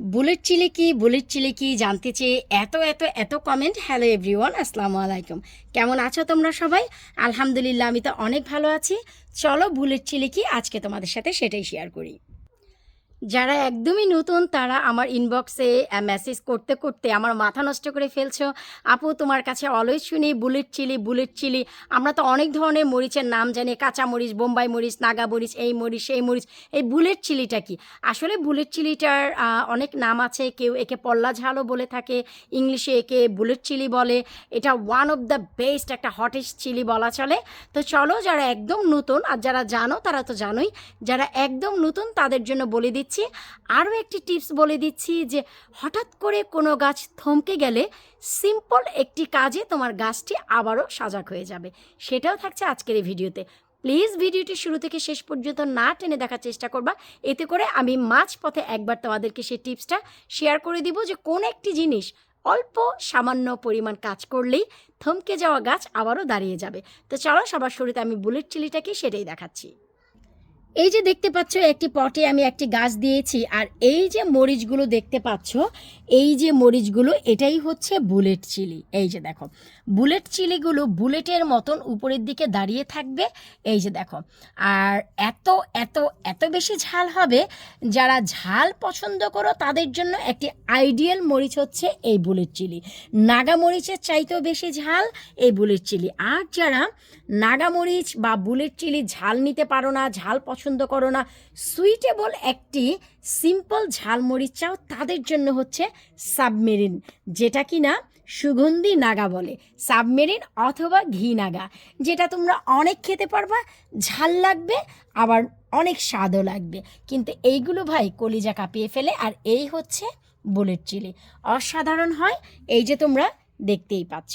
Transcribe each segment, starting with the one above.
Bullet chilli কি bullet chilli কি জানতে চেয়ে এত এত এত কমেন্ট হ্যালো এভরিওয়ান আসসালামু আলাইকুম। কেমন আছো তোমরা সবাই? আলহামদুলিল্লাহ, আমি তো অনেক ভালো আছি। চলো বুলেট চিলি কি আজকে তোমাদের সাথে সেটাই শেয়ার করি। যারা একদমই নতুন, তারা আমার ইনবক্সে মেসেজ করতে করতে আমার মাথা নষ্ট করে ফেলছো। আপু, তোমার কাছে অলওয়েজ শুনি বুলেট চিলি বুলেট চিলি আমরা তো অনেক ধরনের মরিচের নাম জানি, কাঁচা মরিচ, বোম্বাই মরিচ, নাগা মরিচ, এই মরিচ, সেই মরিচ। এই বুলেট চিলিটা কি? আসলে বুলেট চিলিটার অনেক নাম আছে, কেউ একে পল্লা ঝালও বলে থাকে, ইংলিশে একে বুলেট চিলি বলে। এটা ওয়ান অফ দ্য বেস্ট একটা হটেস্ট চিলি বলা চলে। তো চলো, যারা একদম নতুন, আর যারা জানো, তারা তো জানোই, যারা একদম নতুন, তাদের জন্য বলে দিচ্ছি। আরও একটি টিপস বলে দিচ্ছি যে হঠাৎ করে কোনো গাছ থমকে গেলে সিম্পল একটি কাজে তোমার গাছটি আবারও সজাগ হয়ে যাবে। সেটাও থাকছে আজকের এই ভিডিওতে। প্লিজ ভিডিওটি শুরু থেকে শেষ পর্যন্ত না টেনে দেখার চেষ্টা করবা। এতে করে আমি মাঝ পথে একবার তোমাদেরকে সেই টিপসটা শেয়ার করে দিব যে কোন একটি জিনিস অল্প সামান্য পরিমাণ কাজ করলেই থমকে যাওয়া গাছ আবারও দাঁড়িয়ে যাবে। তো চলো সবার শুরুতে আমি বুলেট চিলিটাকে সেটাই দেখাচ্ছি। এই যে দেখতে পাচ্ছ, একটি পটে আমি একটি গাছ দিয়েছি, আর এই যে মরিচগুলো দেখতে পাচ্ছ, এই যে মরিচগুলো, এটাই হচ্ছে বুলেট চিলি। এই যে দেখো, বুলেট চিলিগুলো বুলেটের মতন উপরের দিকে দাঁড়িয়ে থাকবে, এই যে দেখো। আর এত এত এত বেশি ঝাল হবে, যারা ঝাল পছন্দ করো, তাদের জন্য একটি আইডিয়াল মরিচ হচ্ছে এই বুলেট চিলি। নাগা মরিচের চাইতেও বেশি ঝাল এই বুলেট চিলি। আর যারা নাগা মরিচ বা বুলেট চিলি ঝাল নিতে পারো না, ঝাল পছন্দ করো না। সুইটেবল একটি সিম্পল ঝাল চাও তাদের জন্য হচ্ছে সাবমেরিন যেটা কি না সুগন্ধি নাগা বলে। সাবমেরিন অথবা ঘি নাগা, যেটা তোমরা অনেক খেতে পারবা, ঝাল লাগবে, আবার অনেক স্বাদও লাগবে। কিন্তু এইগুলো ভাই কলিজা কাঁপিয়ে ফেলে, আর এই হচ্ছে বুলেট চিলি অসাধারণ হয়, এই যে তোমরা দেখতেই পাচ্ছ।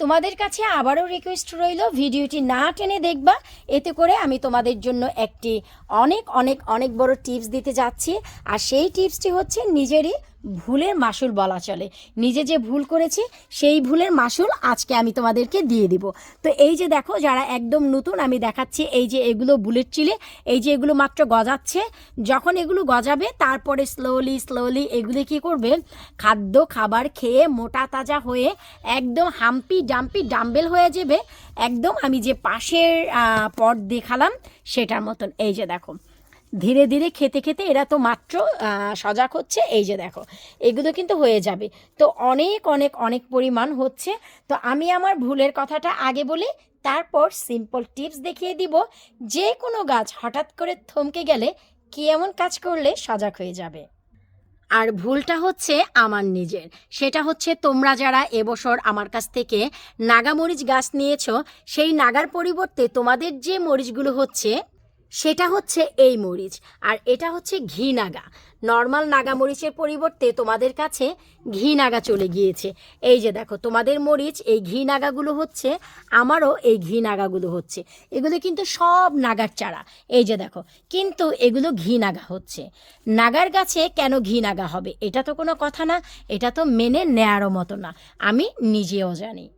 তোমাদের কাছে আবারও রিকোয়েস্ট রইল, ভিডিওটি না টেনে দেখবা। এতে করে আমি তোমাদের জন্য একটি অনেক অনেক অনেক বড় টিপস দিতে যাচ্ছি। আর সেই টিপসটি হচ্ছে নিজেরই ভুলের মাসুল বলা চলে। নিজে যে ভুল করেছি, সেই ভুলের মাসুল আজকে আমি তোমাদেরকে দিয়ে দিব। তো এই যে দেখো, যারা একদম নতুন, আমি দেখাচ্ছি এই যে এগুলো বুলেট চিলে, এই যে এগুলো মাত্র গজাচ্ছে। যখন এগুলো গজাবে, তারপরে স্লোলি স্লোলি এগুলি কি করবে? খাদ্য, খাবার খেয়ে মোটা তাজা হয়ে একদম হাম্পি ডাম্পি ডাম্বেল হয়ে যাবে। একদম আমি যে পাশের পট দেখালাম, সেটার মতন। এই যে দেখো ধীরে ধীরে খেতে খেতে এরা তো মাত্র সজাগ হচ্ছে। এই যে দেখো, এগুলো কিন্তু হয়ে যাবে। তো অনেক অনেক অনেক পরিমাণ হচ্ছে। তো আমি আমার ভুলের কথাটা আগে বলি, তারপর সিম্পল টিপস দেখিয়ে দিব। যে কোনো গাছ হঠাৎ করে থমকে গেলে কি এমন কাজ করলে সজাগ হয়ে যাবে? আর ভুলটা হচ্ছে আমার নিজের। সেটা হচ্ছে তোমরা যারা এবছর আমার কাছ থেকে নাগা মরিচ গাছ নিয়েছো, সেই নাগার পরিবর্তে তোমাদের যে মরিচগুলো হচ্ছে সেটা হচ্ছে এই মরিচ, আর এটা হচ্ছে ঘি নাগা। নর্মাল নাগা মরিচের পরিবর্তে তোমাদের কাছে ঘি নাগা চলে গিয়েছে। এই যে দেখো, তোমাদের মরিচ, এই ঘি নাগাগুলো হচ্ছে, আমারও এই ঘি নাগাগুলো হচ্ছে। এগুলো কিন্তু সব নাগার চারা। এই যে দেখো, কিন্তু এগুলো ঘি নাগা হচ্ছে। নাগার গাছে কেন ঘি নাগা হবে? এটা তো কোনো কথা না, এটা তো মেনে নেয়ারও মতো না। আমি নিজেও জানি।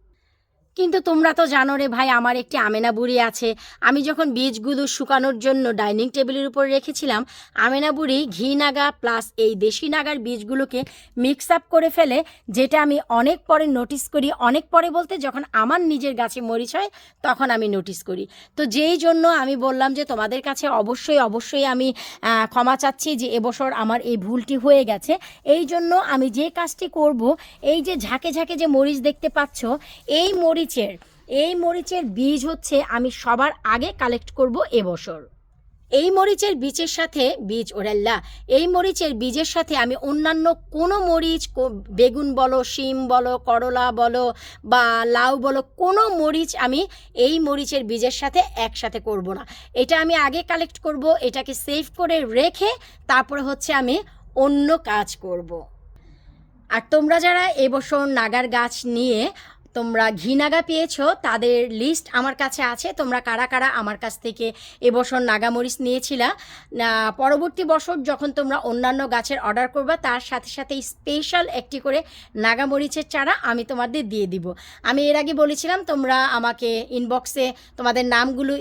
কিন্তু তোমরা তো জানো রে ভাই, আমার একটি আমেনা বুড়ি আছে। আমি যখন বীজগুলো শুকানোর জন্য ডাইনিং টেবিলের উপর রেখেছিলাম, আমেনা বুড়ি ঘি নাগা প্লাস এই দেশি নাগার বীজগুলোকে মিক্স আপ করে ফেলে, যেটা আমি অনেক পরে নোটিস করি, অনেক পরে বলতে যখন আমার নিজের গাছে মরিচ হয়, তখন আমি নোটিস করি। তো যেই জন্য আমি বললাম যে তোমাদের কাছে অবশ্যই অবশ্যই আমি ক্ষমা চাচ্ছি যে এবছর আমার এই ভুলটি হয়ে গেছে। এই জন্য আমি যে কাজটি করব, এই যে ঝাঁকে ঝাঁকে যে মরিচ দেখতে পাচ্ছ, এই মরিচের। এই মরিচের বীজ হচ্ছে আমি সবার আগে কালেক্ট করব এবছর। এই মরিচের বীজের সাথে বীজ, ওরাল্লা, এই মরিচের বীজের সাথে আমি অন্যান্য কোনো মরিচ বেগুন বলো, শিম বলো, করলা বলো বা লাউ বলো, কোনো মরিচ আমি এই মরিচের বীজের সাথে একসাথে করব না। এটা আমি আগে কালেক্ট করব, এটাকে সেভ করে রেখে তারপরে হচ্ছে আমি অন্য কাজ করব। আর তোমরা যারা এবছর নাগার গাছ নিয়ে তোমরা ঘিনাগা পেয়েছ, তাদের লিস্ট আমার কাছে আছে। তোমরা কারা কারা আমার কাছ থেকে এবছর নাগামরিচ নিয়েছিলা? পরবর্তী বছর যখন তোমরা অন্যান্য গাছের অর্ডার করবা, তার সাথে সাথে স্পেশাল একটি করে নাগামরিচের চারা আমি তোমাদের দিয়ে দিব। আমি এর আগে বলেছিলাম, তোমরা আমাকে ইনবক্সে তোমাদের নামগুলো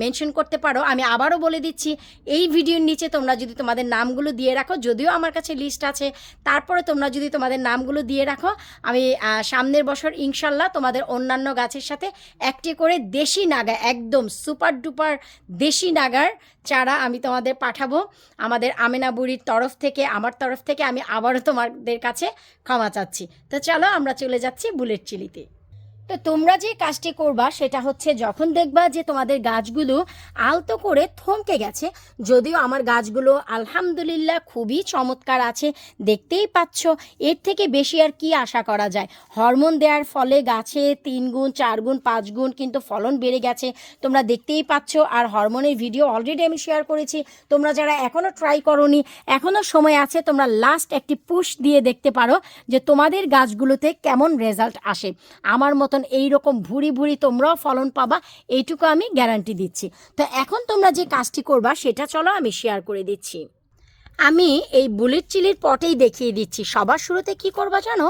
মেনশন করতে পারো। আমি আবারও বলে দিচ্ছি, এই ভিডিওর নিচে তোমরা যদি তোমাদের নামগুলো দিয়ে রাখো, যদিও আমার কাছে লিস্ট আছে, তারপরে তোমরা যদি তোমাদের নামগুলো দিয়ে রাখো, আমি সামনের বছর ইনশাল্লাহ তোমাদের অন্যান্য গাছের সাথে একটি করে দেশি নাগা, একদম সুপার ডুপার দেশি নাগার চারা আমি তোমাদের পাঠাবো। আমাদের আমেনা বুড়ির তরফ থেকে, আমার তরফ থেকে আমি আবারও তোমাদের কাছে ক্ষমা চাচ্ছি। তো চলো আমরা চলে যাচ্ছি বুলেট চিলিতে। তো তোমরা যে কাজটি করবা, সেটা হচ্ছে যখন দেখবা যে তোমাদের গাছগুলো আলতো করে থমকে গেছে, যদিও আমার গাছগুলো আলহামদুলিল্লাহ খুবই চমৎকার আছে, দেখতেই পাচ্ছ, এর থেকে বেশি আর কি আশা করা যায়। হরমোন দেওয়ার ফলে গাছে তিন গুণ, চার গুণ, পাঁচ গুণ কিন্তু ফলন বেড়ে গেছে, তোমরা দেখতেই পাচ্ছ, আর হরমোনের ভিডিও অলরেডি আমি শেয়ার করেছি, তোমরা যারা এখনও ট্রাই করনি এখনও সময় আছে, তোমরা লাস্ট একটি পুশ দিয়ে দেখতে পারো যে তোমাদের গাছগুলোতে কেমন রেজাল্ট আসে। আমার মতন এই রকম ভুড়ি ভুড়ি তোমরাও ফলন পাবা, এইটুকু আমি গ্যারান্টি দিচ্ছি। তো এখন তোমরা যে কাজটি করবা, সেটা চলো আমি শেয়ার করে দিচ্ছি। আমি এই বুলেট চিলির পটেই দেখিয়ে দিচ্ছি, সবার শুরুতে কি করবা জানো?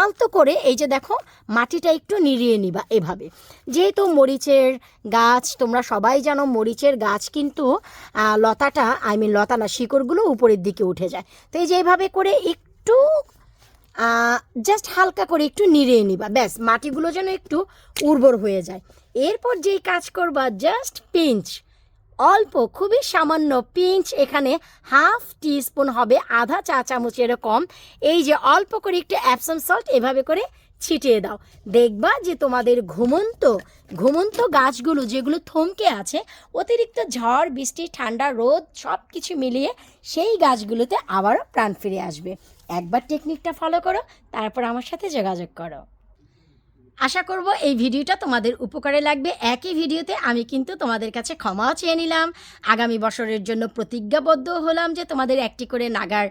আলতো করে এই যে দেখো, মাটিটা একটু নিড়িয়ে নিবা এভাবে। যেহেতু মরিচের গাছ, তোমরা সবাই জানো মরিচের গাছ কিন্তু লতাটা আই মিন লতা না, শিকড়গুলো উপরের দিকে উঠে যায়। তো এই যে এইভাবে করে একটু জাস্ট হালকা করে একটু নিড়িয়ে নিবা। ব্যাস, মাটিগুলো যেন একটু উর্বর হয়ে যায়। এরপর যেই কাজ করবা জাস্ট পিঞ্চ অল্প, খুবই সামান্য পিঞ্চ এখানে হাফ টিস্পুন হবে আধা চা চামচ এরকম। এই যে অল্প করে একটু অ্যাপসম সল্ট এভাবে করে ছিটিয়ে দাও। দেখবা যে তোমাদের ঘুমন্ত ঘুমন্ত গাছগুলো যেগুলো থমকে আছে, অতিরিক্ত ঝড়, বৃষ্টি, ঠান্ডা, রোদ সব কিছু মিলিয়ে সেই গাছগুলোতে আবারও প্রাণ ফিরে আসবে। একবার টেকনিকটা ফলো করো, তারপর আমার সাথে যোগাযোগ করো। আশা করব এই ভিডিওটা তোমাদের উপকারে লাগবে। একই ভিডিওতে আমি কিন্তু তোমাদের কাছে ক্ষমাও চেয়ে নিলাম। আগামী বছরের জন্য প্রতিজ্ঞাবদ্ধ হলাম যে তোমাদের একটি করে নাগার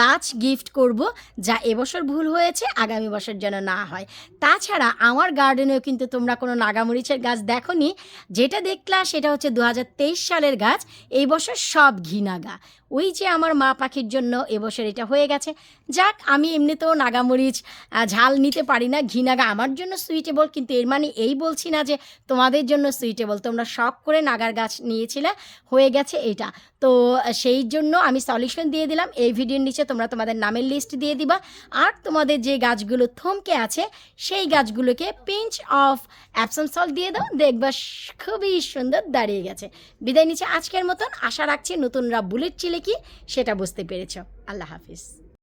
গাছ গিফট করব, যা এবছর ভুল হয়েছে, আগামী বছর যেন না হয়। তাছাড়া আমার গার্ডেনেও কিন্তু তোমরা কোনো নাগামরিচের গাছ দেখোনি। যেটা দেখলা সেটা হচ্ছে দু হাজার তেইশ সালের গাছ, এই বছর সব ঘি নাগা। ওই যে আমার মা পাখির জন্য এবছর এটা হয়ে গেছে। যাক, আমি এমনিতেও নাগামরিচ ঝাল নিতে পারি না, ঘি নাগা আমার জন্য সুইটেবল কিন্তু এর মানে এই বলছি না যে তোমাদের জন্য সুইটেবল তোমরা শখ করে নাগার গাছ নিয়েছিলে, হয়ে গেছে এটা। তো, সেই জন্য আমি সলিউশন দিয়ে দিলাম। এই ভিডিওর নিচে তোমরা তোমাদের নামের লিস্ট দিয়ে দিবা। আর তোমাদের যে গাছগুলো থমকে আছে, সেই গাছগুলোকে পিঞ্চ অফ অ্যাপসন সল্ট দিয়ে দাও, দেখবা খুবই সুন্দর দাঁড়িয়ে গেছে। বিদায় নিচে আজকের মতন। আশা রাখছি নতুনরা বুলেট চিলে কি? সেটা বুঝতে পেরেছ। আল্লাহ হাফিজ।